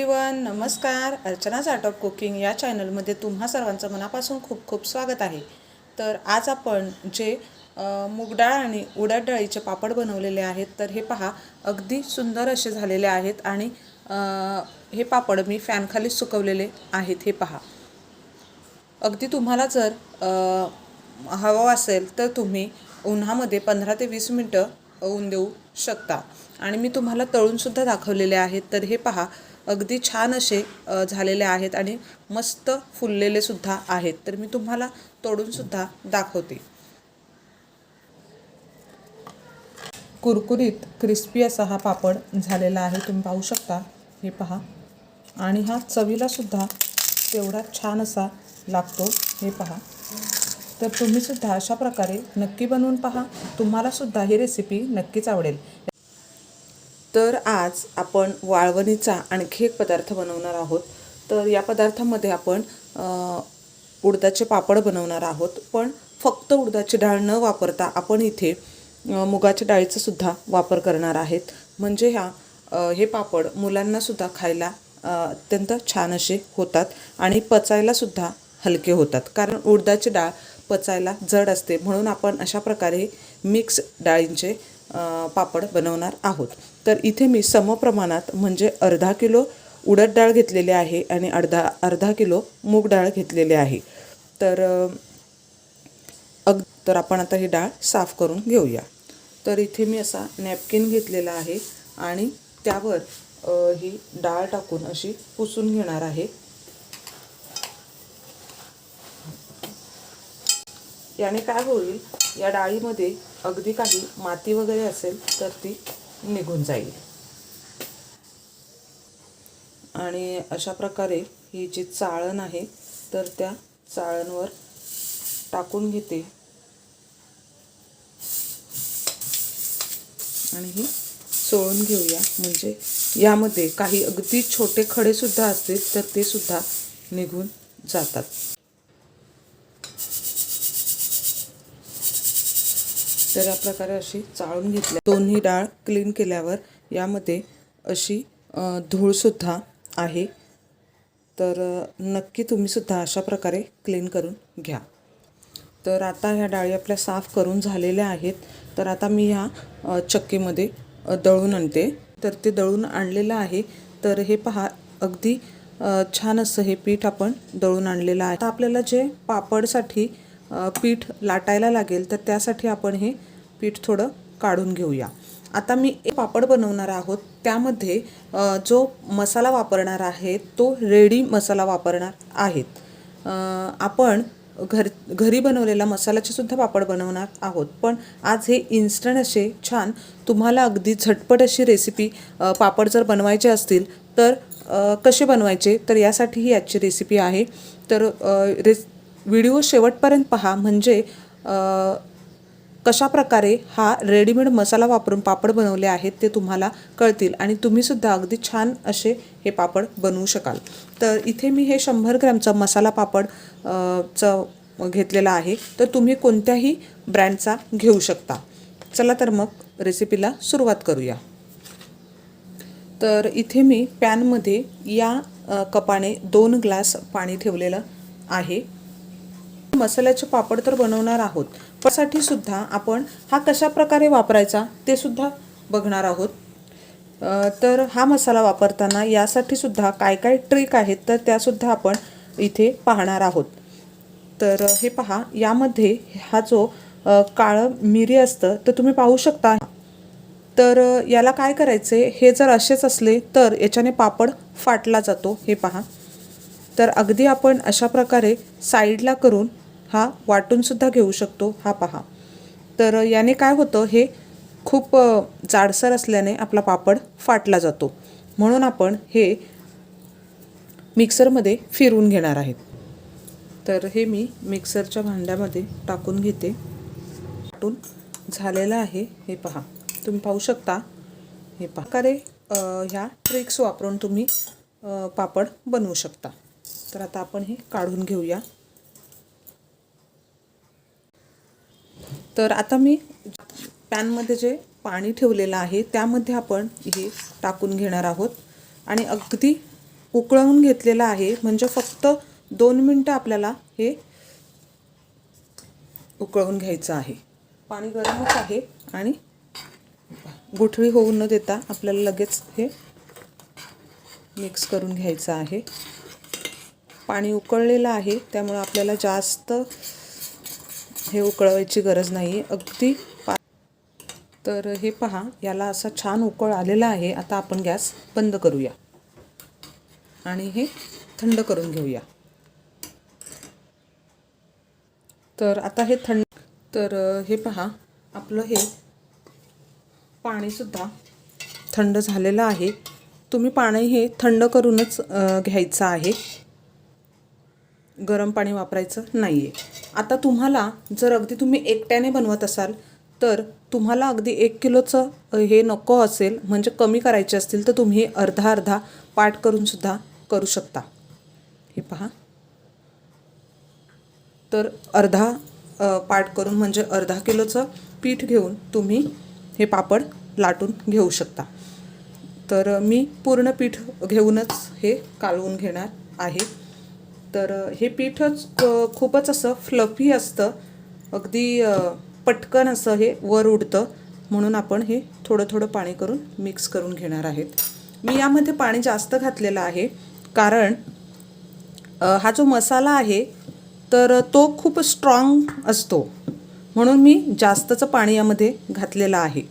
Hi everyone नमस्कार. अर्चनाच art of cooking या चॅनलमध्ये तुम्हा सर्वांचं मनापासून खूप खूप स्वागत आहे. तर आज आपण जे अ, मूग डाळ आणि उडद डाळीचे पापड बनवलेले आहेत तर हे पहा अगदी सुंदर असे झालेले आहेत आणि हे पापड मी फॅनखाली सुकवलेले आहेत हे पहा. अगदी तुम्हाला जर हवं असेल तर तुम्ही उन्हामध्ये पंधरा ते वीस मिनटं ऊन देऊ शकता. आणि मी तुम्हाला तळूनसुद्धा दाखवलेले आहेत तर हे पहा अगदी छान असे झालेले आहेत आणि मस्त फुललेले सुद्धा आहेत. तर मी तुम्हाला तोडूनसुद्धा दाखवते. कुरकुरीत क्रिस्पी असा हा पापड झालेला आहे. तुम्ही पाहू शकता. हे पहा. आणि हा चवीला सुद्धा तेवढा छान असा लागतो. हे पहा. तर तुम्ही सुद्धा अशा प्रकारे नक्की बनवून पहा. तुम्हाला सुद्धा ही रेसिपी नक्कीच आवडेल. तर आज आपण वाळवणीचा आणखी एक पदार्थ बनवणार आहोत. तर या पदार्थामध्ये आपण उडदाचे पापड बनवणार आहोत. पण फक्त उडदाची डाळ न वापरता आपण इथे मुगाच्या डाळीचा सुद्धा वापर करणार आहेत. म्हणजे ह्या हे पापड मुलांनासुद्धा खायला अत्यंत छान असे होतात आणि पचायलासुद्धा हलके होतात. कारण उडदाची डाळ पचायला जड असते. म्हणून आपण अशा प्रकारे मिक्स डाळींचे पापड बनवणार आहोत. तर इथे मी समप्रमाणात म्हणजे अर्धा किलो उडद डाळ घेतलेली आहे आणि अर्धा अर्धा किलो मूग डाळ घेतलेली आहे. तर अग तर आपण आता ही डाळ साफ करून घेऊया. तर इथे मी असा नॅपकिन घेतलेला आहे आणि त्यावर ही डाळ टाकून अशी पुसून घेणार आहे. याने काय होईल? या डाळीमध्ये अगदी काही माती वगैरे असेल तर ती निघून जाईल. आणि अशा प्रकारे ही जी चाळण आहे तर त्या चाळणवर टाकून घेते. आणि ही चोळून घेऊया. म्हणजे यामध्ये काही अगदी छोटे खडे सुद्धा असतील तर ते सुद्धा निघून जातात. तर या प्रकारे अशी चाळून घेतल्या. दोन्ही डाळ क्लीन केल्यावर यामध्ये अशी धूळसुद्धा आहे. तर नक्की तुम्हीसुद्धा अशा प्रकारे क्लीन करून घ्या. तर आता ह्या डाळी आपल्या साफ करून झालेल्या आहेत. तर आता मी ह्या चक्कीमध्ये दळून आणते. तर ते दळून आणलेलं आहे. तर हे पहा अगदी छान असं हे पीठ आपण दळून आणलेलं आहे. आता आपल्याला जे पापडसाठी पीठ लाटायला लागेल तर त्यासाठी आपण हे पीठ थोडं काढून घेऊया. आता मी एक पापड बनवणार आहोत. त्यामध्ये जो मसाला वापरणार आहे तो रेडी मसाला वापरणार आहेत आपण घर घरी बनवलेला मसाल्याचे सुद्धा पापड बनवणार आहोत. पण आज हे इन्स्टंट असे छान तुम्हाला अगदी झटपट अशी रेसिपी पापड जर बनवायचे असतील तर कसे बनवायचे? तर यासाठी ही आजची रेसिपी आहे. तर रेस व्हिडिओ शेवटपर्यंत पहा. म्हणजे कशा प्रकारे हा रेडीमेड मसाला वापरून पापड बनवले आहेत ते तुम्हाला कळतील. आणि तुम्हीसुद्धा अगदी छान असे हे पापड बनवू शकाल. तर इथे मी हे शंभर ग्रॅमचा मसाला पापड चं घेतलेलं घेतलेला आहे. तर तुम्ही कोणत्याही ब्रँडचा घेऊ शकता. चला तर मग रेसिपीला सुरुवात करूया. तर इथे मी पॅनमध्ये या कपाने दोन ग्लास पाणी ठेवलेलं आहे. मसाल्याचे पापड तर बनवणार आहोत. त्यासाठी सुद्धा आपण हा कशा प्रकारे वापरायचा ते सुद्धा बघणार आहोत. तर हा मसाला वापरताना यासाठी सुद्धा काय काय ट्रिक आहेत तर त्यासुद्धा आपण इथे पाहणार आहोत. तर हे पहा यामध्ये हा जो काळं मिरी असतं तर तुम्ही पाहू शकता. तर याला काय करायचे हे जर असेच असले तर याच्याने पापड फाटला जातो. हे पहा. तर अगदी आपण अशा प्रकारे साईडला करून हा वाटूनसुद्धा घेऊ शकतो हा पहा. तर याने काय होतं हे खूप जाडसर असल्याने आपला पापड फाटला जातो. म्हणून आपण हे मिक्सरमध्ये फिरवून घेणार आहेत. तर हे मी मिक्सरच्या भांड्यामध्ये टाकून घेते. टाकून झालेलं आहे हे पहा. तुम्ही पाहू शकता हे पहा. प्रकारे ह्या ट्रिक्स वापरून तुम्ही पापड बनवू शकता. तर आता आपण हे काढून घेऊया. तर आता मी पॅनमध्ये जे पाणी ठेवलेलं आहे त्यामध्ये आपण हे टाकून घेणार आहोत. आणि अगदी उकळवून घेतलेलं आहे म्हणजे फक्त दोन मिनटं आपल्याला हे उकळवून घ्यायचं आहे. पाणी गरमच आहे आणि गुठळी होऊ न देता आपल्याला लगेच हे मिक्स करून घ्यायचं आहे. पाणी उकळलेलं आहे त्यामुळं आपल्याला जास्त हे उकळवायची गरज नाही. अगदी पा तर हे पहा याला असा छान उकळ आलेला आहे. आता आपण गॅस बंद करूया. आणि हे थंड करून घेऊया. तर आता हे थंड तर हे पहा आपलं हे पाणीसुद्धा थंड झालेलं आहे. तुम्ही पाणी हे थंड करूनच घ्यायचं आहे. गरम पाणी वापरायचं नाही आहे आता तुम्हाला जर अगदी तुम्ही एकट्याने बनवत असाल तर तुम्हाला अगदी एक किलोचं हे नको असेल म्हणजे कमी करायचे असतील तर तुम्ही अर्धा अर्धा पाठ करूनसुद्धा करू शकता. हे पहा. तर अर्धा पाठ करून म्हणजे अर्धा किलोचं पीठ घेऊन तुम्ही हे पापड लाटून घेऊ शकता. तर मी पूर्ण पीठ घेऊनच हे कालवून घेणार आहे. तर हे पीठच खूपच असं फ्लफी असतं. अगदी पटकन असं हे वर उडतं. म्हणून आपण हे थोडं थोडं पाणी करून मिक्स करून घेणार आहेत. मी यामध्ये पाणी जास्त घातलेलं आहे. कारण हा जो मसाला आहे तर तो खूप स्ट्रॉंग असतो. म्हणून मी जास्तचं पाणी यामध्ये घातलेलं आहे.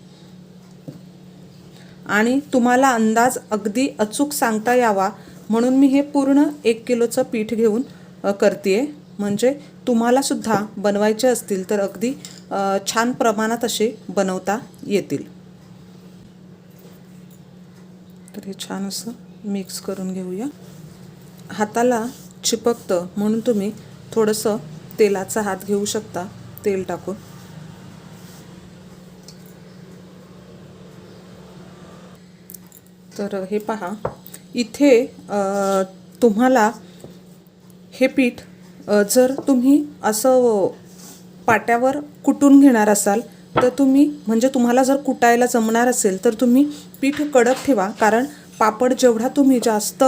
आणि तुम्हाला अंदाज अगदी अचूक सांगता यावा म्हणून मी हे पूर्ण एक किलोचं पीठ घेऊन करते म्हणजे तुम्हालासुद्धा बनवायचे असतील तर अगदी छान प्रमाणात असे बनवता येतील. तर हे छान असं मिक्स करून घेऊया. हाताला चिपकतं म्हणून तुम्ही थोडंसं तेलाचा हात घेऊ शकता तेल टाकून. तर हे पहा. इथे तुम्हाला हे पीठ जर तुम्ही असं पाट्यावर कुटून घेणार असाल तर तुम्ही म्हणजे तुम्हाला जर कुटायला जमणार असेल तर तुम्ही पीठ कडक ठेवा. कारण पापड जेवढा तुम्ही जास्त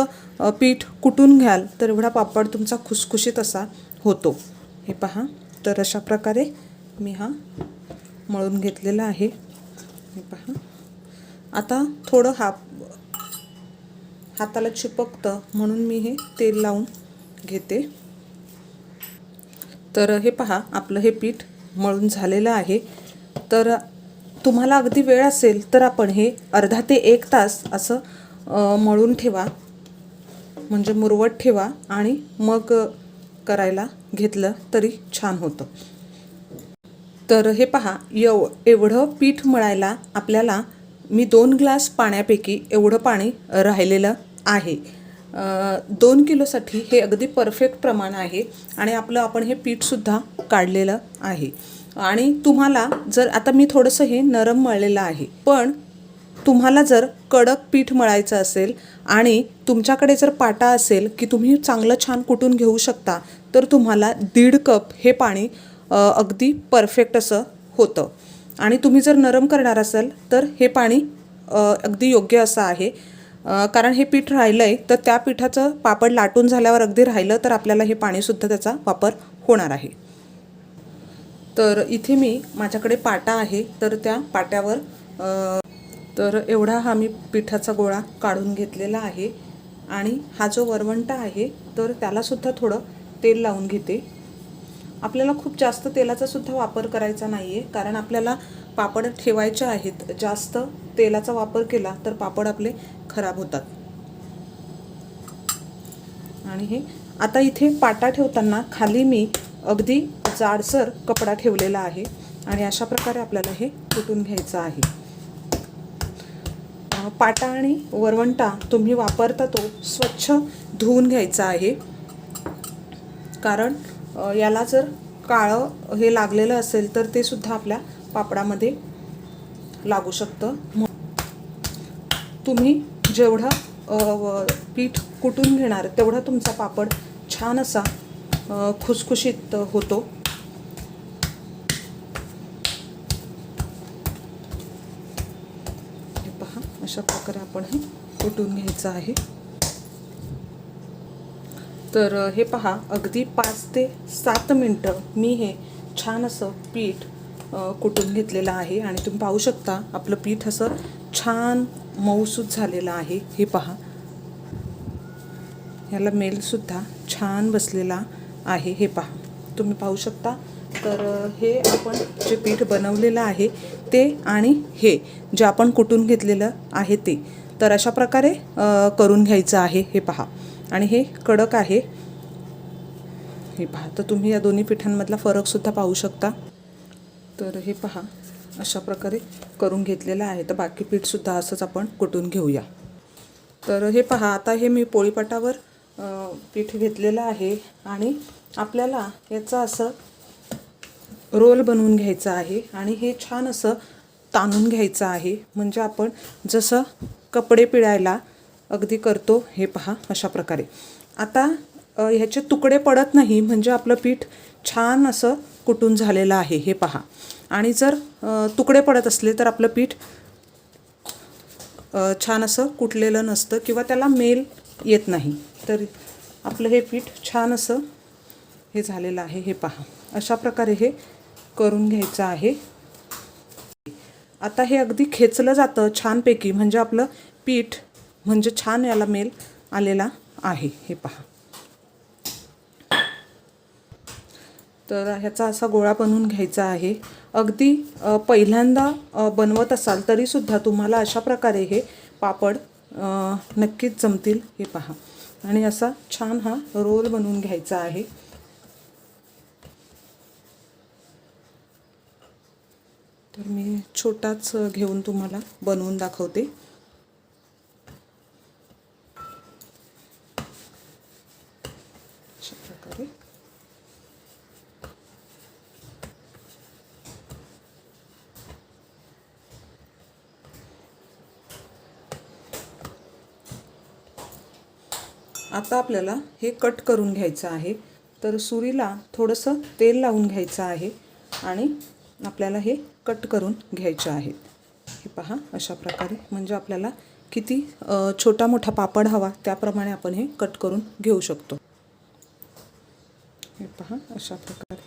पीठ कुटून घ्याल तर एवढा पापड तुमचा खुसखुशीत असा होतो. हे पहा. तर अशा प्रकारे मी हा मळून घेतलेला आहे. हे पहा. आता थोडं हा हाताला चिपकतं म्हणून मी हे तेल लावून घेते. तर हे पहा आपलं हे पीठ मळून झालेलं आहे. तर तुम्हाला अगदी वेळ असेल तर आपण हे अर्धा ते एक तास असं मळून ठेवा. म्हणजे मुरवत ठेवा आणि मग करायला घेतलं तरी छान होतं. तर हे पहा एव एवढं पीठ मळायला आपल्याला मी दोन ग्लास पाण्यापैकी एवढं पाणी राहिलेलं आहे. दोन किलोसाठी हे अगदी परफेक्ट प्रमाण आहे आणि आपलं आपण हे पीठसुद्धा काढलेलं आहे. आणि तुम्हाला जर आता मी थोडंसं हे नरम मळलेलं आहे पण तुम्हाला जर कडक पीठ मळायचं असेल आणि तुमच्याकडे जर पाटा असेल की तुम्ही चांगलं छान कुटून घेऊ शकता तर तुम्हाला दीड कप हे पाणी अगदी परफेक्ट असं होतं. आणि तुम्ही जर नरम करणार असाल तर हे पाणी अगदी योग्य असं आहे. कारण हे पीठ राहिलं आहे तर त्या पिठाचं पापड लाटून झाल्यावर अगदी राहिलं तर आपल्याला हे पाणीसुद्धा त्याचा वापर होणार आहे. तर इथे मी माझ्याकडे पाटा आहे तर त्या पाट्यावर तर एवढा हा मी पिठाचा गोळा काढून घेतलेला आहे. आणि हा जो वरवंटा आहे तर त्यालासुद्धा थोडं तेल लावून घेते. आपल्याला खूप जास्त तेलाचा सुद्धा वापर करायचा नाही आहे कारण आपल्याला पापड ठेवायचे आहेत. जास्त तेलाचा वापर केला तर पापड आपले खराब होतात. आणि हे आता इथे पाटा ठेवताना खाली मी अगदी जाडसर कपडा ठेवलेला आहे. आणि अशा प्रकारे आपल्याला हे कुटून घ्यायचं आहे. पाटा आणि वरवंटा तुम्ही वापरता तो स्वच्छ धुवून घ्यायचा आहे. कारण याला जर काळं हे लागलेलं असेल तर ते सुद्धा आपल्या पापडामध्ये लागू शकतं. तुम्ही जेवढं पीठ कुटून घेणार तेवढा तुमचा पापड छान असा खुसखुशीत होतो. हे पहा अशा प्रकारे आपण हे कुटून घ्यायचं आहे. तर हे पहा अगदी पाच ते सात मिनटं मी हे छान असं पीठ कुठून कुटून घेतलेलं आहे. आणि तुम्ही पाहू शकता आपलं पीठ असं छान मऊसूत झालेलं आहे. हे पहा. ह्याला मेलसुद्धा छान बसलेला आहे. हे पहा. तुम्ही पाहू शकता. तर हे आपण जे पीठ बनवलेलं आहे ते आणि हे जे आपण कुटून घेतलेलं आहे ते. तर अशा प्रकारे करून घ्यायचं आहे. हे पहा. आणि हे कडक आहे. हे पहा तर तुम्ही या दोन्ही पिठांमधला फरकसुद्धा पाहू शकता. तर हे पहा अशा प्रकारे करून घेतलेलं आहे. तर बाकी पीठसुद्धा असंच आपण कुटून घेऊया. तर हे पहा आता हे मी पोळीपाटावर पीठ घेतलेलं आहे आणि आपल्याला याचं असं रोल बनवून घ्यायचं आहे आणि हे छान असं ताणून घ्यायचं आहे. म्हणजे आपण जसं कपडे पिळायला अगदी करतो हे पहा अशा प्रकारे. आता ह्याचे तुकडे पडत नाही म्हणजे आपलं पीठ छान असं कुटून झालेलं आहे हे पहा. आणि जर तुकडे पडत असले तर आपलं पीठ छान असं कुटलेलं नसतं किंवा त्याला मेल येत नाही. तर आपलं हे पीठ छान असं हे झालेलं आहे हे पहा. अशा प्रकारे हे करून घ्यायचं आहे. आता हे अगदी खेचलं जातं छानपैकी म्हणजे आपलं पीठ म्हणजे छान याला मेल आलेला आहे. हे पहा. तर ह्याचा असा गोळा बनवून घ्यायचा आहे. अगदी पहिल्यांदा बनवत असाल तरीसुद्धा तुम्हाला अशा प्रकारे हे पापड नक्कीच जमतील. हे पहा. आणि असा छान हा रोल बनवून घ्यायचा आहे. तर मी छोटाच घेऊन तुम्हाला बनवून दाखवते अशा प्रकारे. आता आपल्याला हे कट करून घ्यायचं आहे. तर सुरीला थोडंसं तेल लावून घ्यायचं आहे आणि आपल्याला हे कट करून घ्यायचे आहेत. हे पहा अशा प्रकारे. म्हणजे आपल्याला किती छोटा मोठा पापड हवा त्याप्रमाणे आपण हे कट करून घेऊ शकतो. हे पहा अशा प्रकारे.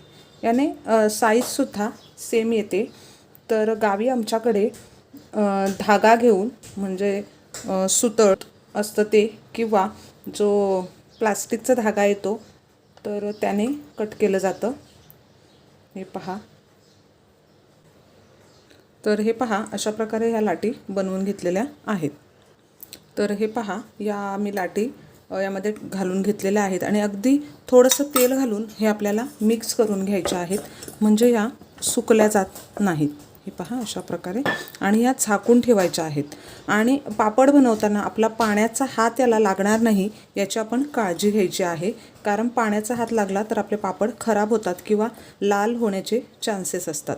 याने साईजसुद्धा सेम येते. तर गावी आमच्याकडे धागा घेऊन म्हणजे सुतळ असतं ते किंवा जो प्लास्टिकचा धागा येतो तर त्याने कट केलं जातं. हे पहा. तर हे पहा अशा प्रकारे ह्या लाटी बनवून घेतलेल्या आहेत. तर हे पहा या मी लाटी यामध्ये घालून घेतलेल्या आहेत. आणि अगदी थोडंसं तेल घालून हे आपल्याला मिक्स करून घ्यायच्या आहेत. म्हणजे या सुकल्या जात नाहीत. हे पहा अशा प्रकारे. आणि या झाकून ठेवायच्या आहेत. आणि पापड बनवताना आपला पाण्याचा हात याला लागणार नाही याची आपण काळजी घ्यायची आहे. कारण पाण्याचा हात लागला तर आपले पापड खराब होतात किंवा लाल होण्याचे चान्सेस असतात.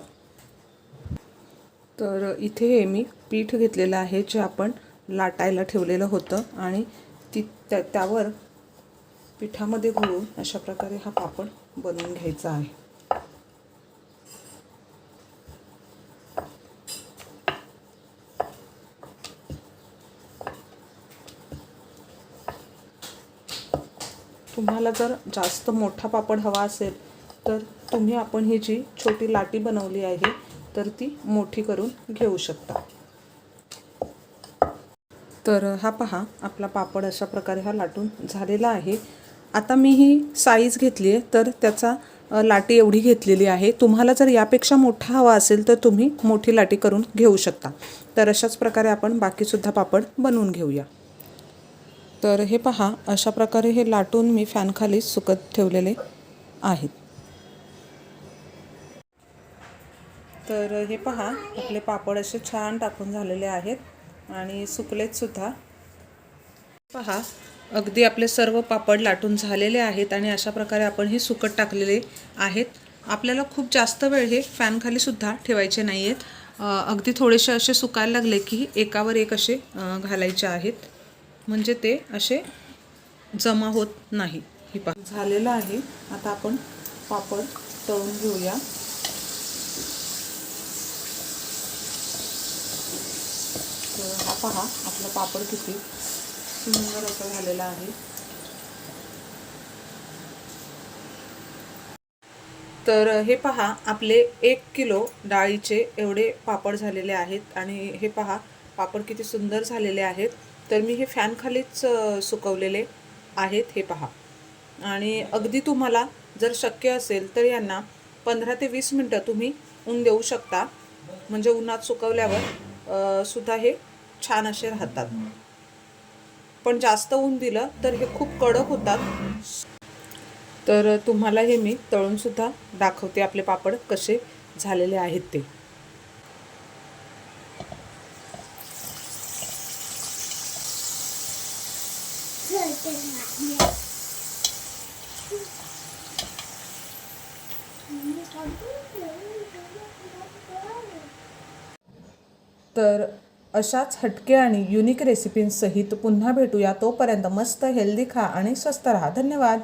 तर इथे हे मी पीठ घेतलेलं आहे जे आपण लाटायला ठेवलेलं होतं. आणि ती त्या त्यावर पिठामध्ये घोळून अशा प्रकारे हा पापड बनवून घ्यायचा आहे. तुम्हाला जर जास्त मोठा पापड हवा असेल तर तुम्ही आपण ही जी छोटी लाटी बनवली आहे तर ती मोठी करून घेऊ शकता. तर हा पहा आपला पापड अशा प्रकारे हा लाटून झालेला आहे. आता मी ही साईज घेतली आहे तर त्याचा लाटी एवढी घेतलेली आहे. तुम्हाला जर यापेक्षा मोठा हवा असेल तर तुम्ही मोठी लाटी करून घेऊ शकता. तर अशाच प्रकारे आपण बाकीसुद्धा पापड बनवून घेऊया. तर हे पहा अशा प्रकारे हे लाटून मी फॅनखाली सुकत ठेवलेले आहेत. तर हे पहा आपले पापड असे छान टाकून झालेले आहेत. आणि सुकलेतसुद्धा पहा अगदी आपले सर्व पापड लाटून झालेले आहेत आणि अशा प्रकारे आपण हे सुकट टाकलेले आहेत. आपल्याला खूप जास्त वेळ हे फॅनखालीसुद्धा ठेवायचे नाही आहेत अगदी थोडेसे असे सुकायला लागले की एकावर एक असे घालायचे आहेत. म्हणजे ते असे जमा होत नाही. ही पा झालेलं आहे. आता आपण पापड तळून घेऊया तर हा पहा आपला पापड किती सुंदर असं झालेला आहे. तर हे पहा आपले एक किलो डाळीचे एवढे पापड झालेले आहेत आणि हे पहा पापड किती सुंदर झालेले आहेत. तर मी हे फॅनखालीच सुकवलेले आहेत हे पहा. आणि अगदी तुम्हाला जर शक्य असेल तर यांना पंधरा ते वीस मिनटं तुम्ही ऊन देऊ शकता. म्हणजे उन्हात सुकवल्यावर सुद्धा हे छान असे राहतात. पण जास्त ऊन दिलं तर हे खूप कडक होतात. तर तुम्हाला हे मी तळूनसुद्धा दाखवते आपले पापड कसे झालेले आहेत ते. तर अशाच हटके आणि युनिक रेसिपींसहित पुन्हा भेटूया. तोपर्यंत मस्त हेल्दी खा आणि स्वस्त राहा. धन्यवाद.